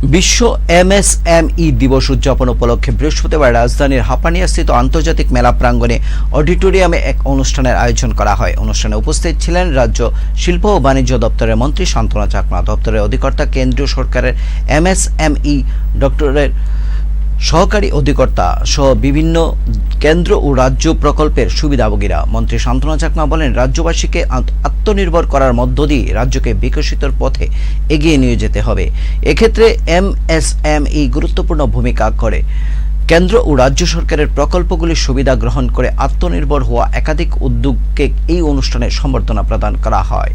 বিশ্ব এমএসএমই দিবস উদযাপন উপলক্ষে বৃহস্পতিবার রাজধানীর হাপানিয়াস্থিত আন্তর্জাতিক মেলা প্রাঙ্গণে অডিটোরিয়ামে এক অনুষ্ঠানের আয়োজন করা হয়। অনুষ্ঠানে উপস্থিত ছিলেন রাজ্য শিল্প ও বাণিজ্য দপ্তরের মন্ত্রী শান্তনা চাকমা, দপ্তরের অধিকর্তা কেন্দ্রীয় সরকারের এমএসএমই ডক্টরের সহকারী অধিকর্তা সহ বিভিন্ন কেন্দ্র ও রাজ্য প্রকল্পের সুবিধাভোগীরা মন্ত্রী শান্তনা চাকমা বলেন, রাজ্যবাসীকে আত্মনির্ভর করার মধ্য দিয়ে রাজ্যকে বিকশিতর পথে এগিয়ে নিয়ে যেতে হবে। এক্ষেত্রে এম এস এমএসএমই গুরুত্বপূর্ণ ভূমিকা করে। কেন্দ্র ও রাজ্য সরকারের প্রকল্পগুলির সুবিধা গ্রহণ করে আত্মনির্ভর হওয়া একাধিক উদ্যোগকে এই অনুষ্ঠানে সম্বর্ধনা প্রদান করা হয়।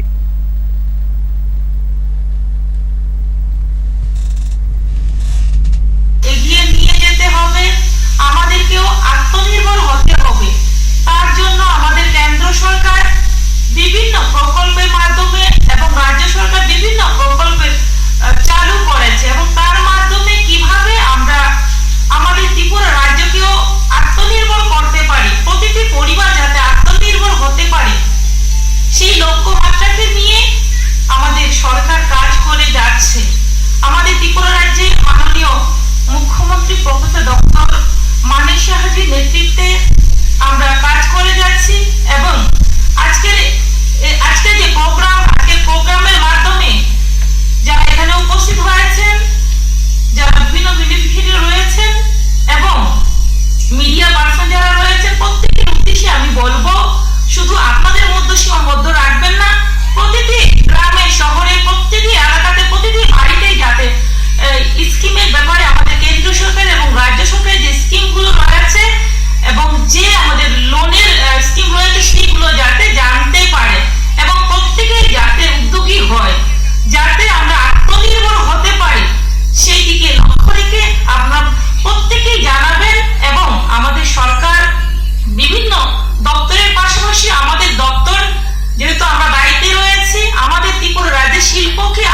Okay.